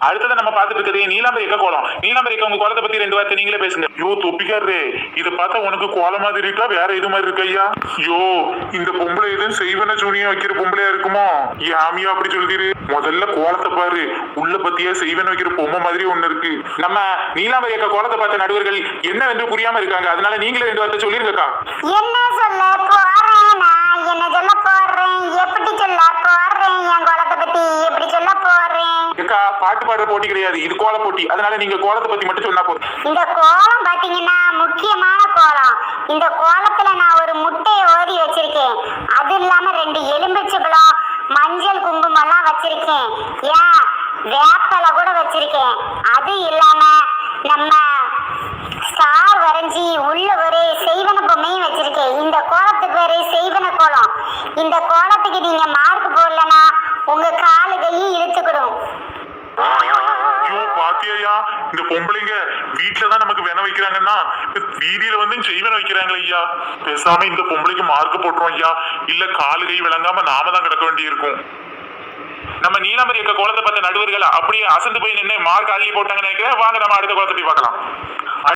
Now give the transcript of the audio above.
அடுத்தது நம்ம பார்த்துட்டு இருக்கிறது நீலாம்பரி அக்கா கோலம்? நீலாம்பரி அக்கா உங்க கோலத்தை பத்தி ரெண்டு வார்த்தை நீங்களே பேசுங்க. யோ தொப்பிக்காரரே இத பார்த்தா உனக்கு கோலம் மாதிரி இருக்கா? வேற இது மாதிரி இருக்கா ஐயா? யோ இந்த பொம்பளை எதுவும் செய்வன சூனியம் வைக்கிற பொம்பளையா இருக்குமோ? யாமியா அப்படி சொல்லிரு. முதல்ல கோலத்தை பாரு. உள்ள பத்தியா செய்வன வைக்கிற பொம்மை மாதிரி ஒண்ணு இருக்கு. நம்ம நீலாம்பரி அக்கா கோலத்தை பார்த்த நடுவர்கள் என்னவென்று புரியாம இருக்காங்க? அதனால நீங்களே ரெண்டு வார்த்தை சொல்லிருங்கக்கா. போறேன் பாட்டு பாடுற போட்டி கிடையாது. இது கோல போட்டி. அதனால நீங்க கோலத்தை பத்தி மட்டும் சொன்னா போதும். இந்த கோலம் பாத்தீங்கன்னா முக்கியமான கோலம். இந்த கோலத்துல நான் ஒரு முட்டையை ஓதி வச்சிருக்கேன். அது இல்லாம ரெண்டு எலும்பிச்சபழம் மஞ்சள் குங்குமம் எல்லாம் வச்சிருக்கேன். ஏன்? வேப்பலை கூட வச்சிருக்கேன். அது இல்லாம நம்ம ஸ்டார் வரைஞ்சி உள்ள ஒரு செய்வன பொம்மையும் வச்சிருக்கேன். இந்த கோலத்துக்கு ஒரு செய்வன கோலம். இந்த கோலத்துக்கு நீங்க மார்க் போடலன்னா இந்த பொம்பளைங்க வீட்டுல தான் நமக்கு வென வைக்கிறாங்கன்னா வீதியில வந்து செய்வன வைக்கிறாங்களே ஐயா. பேசாம இந்த பொம்பளைக்கு மார்க் போட்டுரும் ஐயா. இல்ல காலு கை விளங்காம நாம தான் கிடக்க வேண்டி இருக்கும் நம்ம நீலாம்பரி இருக்க கோலத்தை பார்த்த நடுவர்கள் அப்படியே அசந்து போய் நின்று மார்க் அள்ளி போட்டாங்கன்னு நினைக்கிறேன். வாங்க நம்ம அடுத்த கோலத்தை போய் பார்க்கலாம்.